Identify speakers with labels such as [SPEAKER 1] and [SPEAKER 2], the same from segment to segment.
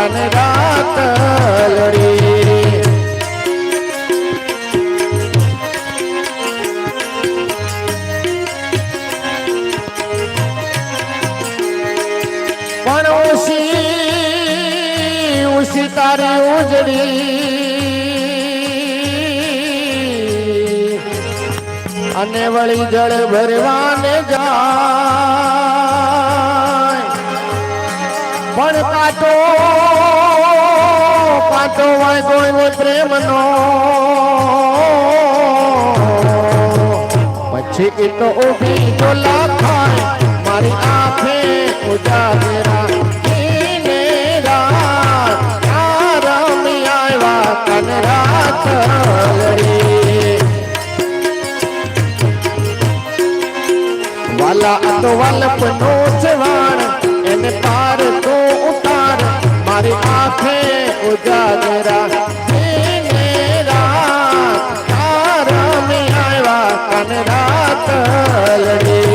[SPEAKER 1] તન રાત લડી પણ તારી ઉજળી. અને વળી જળ ભરવાને જા પણ કાંટો કાંટો હોય કોઈ પ્રેમનો પછી એ તો ઊભી ડોલા થાય મારી આંખે ઉજાગરા ઈને રાત આ રમી આવ્યા કન રાત લડી વાલા તો વલ્પ નો જવાન એને પાર તો ઉતાર આંખે ઉજાગરા. રાત રમી આવ્યા કન રાત લડી.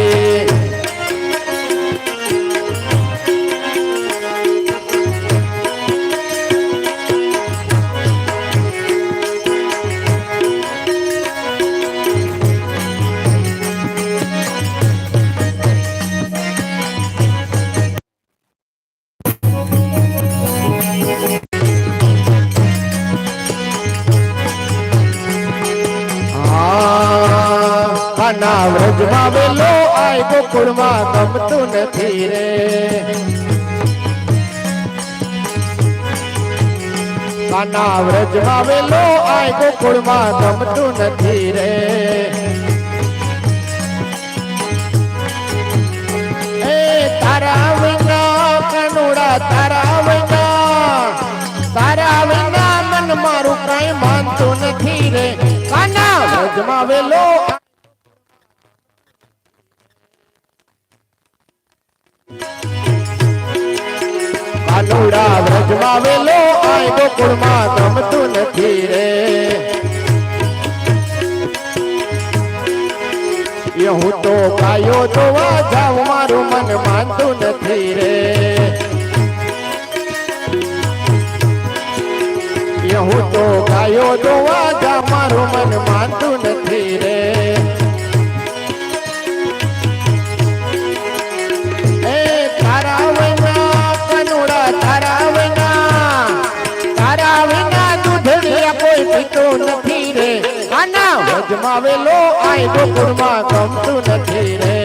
[SPEAKER 1] કાના વ્રજમાં વેલો આય ગોકુળમાં ગમતું નથી રે. કાના વ્રજમાં વેલો આય ગોકુળમાં ગમતું નથી રે. એ તારા વિના કનુડા, તારા વિના તારા વિના મન મારું કઈ માનતું નથી રે. કાના વ્રજમાં વેલો કાનુડા વ્રજમાં વેલો આય ગોકુળમાં ગમતું નથી રે. એ હું તો કાયો જોવા જાઉં, મારું મન માનતું નથી રે. હું તો કાયો જોવા જા મારું મન માનતું નથી આના વજમાં વેલો આય ગોકુળમાં ગમતું નથી રે.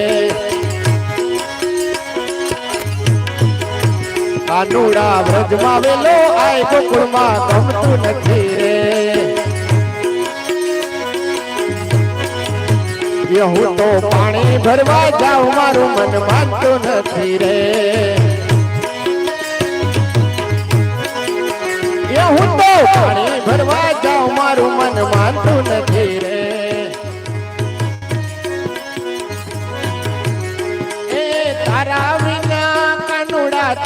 [SPEAKER 1] કાનુડા વ્રજમાવેલો આય ગોકુળમાં ગમતું નથી રે. એ હું તો પાણી ભરવા જાઉં, મારું મન માનતું નથી રે. હું તો પાણી ભરવા જાઉં, મારું મન માનતું નથી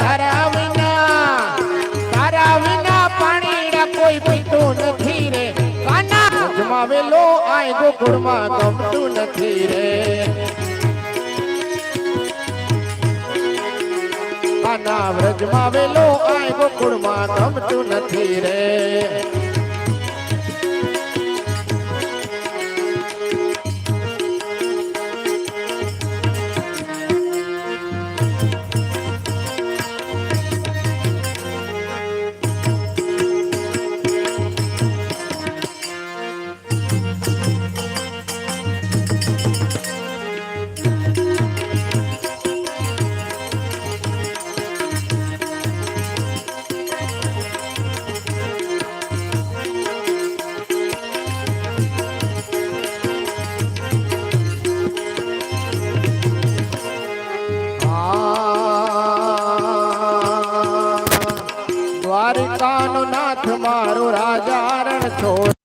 [SPEAKER 1] તારા નથી રે. કાના વ્રજમાં વેલો આય ગોકુળમાં ગમતું નથી રે. કાના વ્રજમાં વેલો આય ગોકુળમાં ગમતું નથી રે. દ્વારિકાનો નાથ મારો રાજા રણ છોડ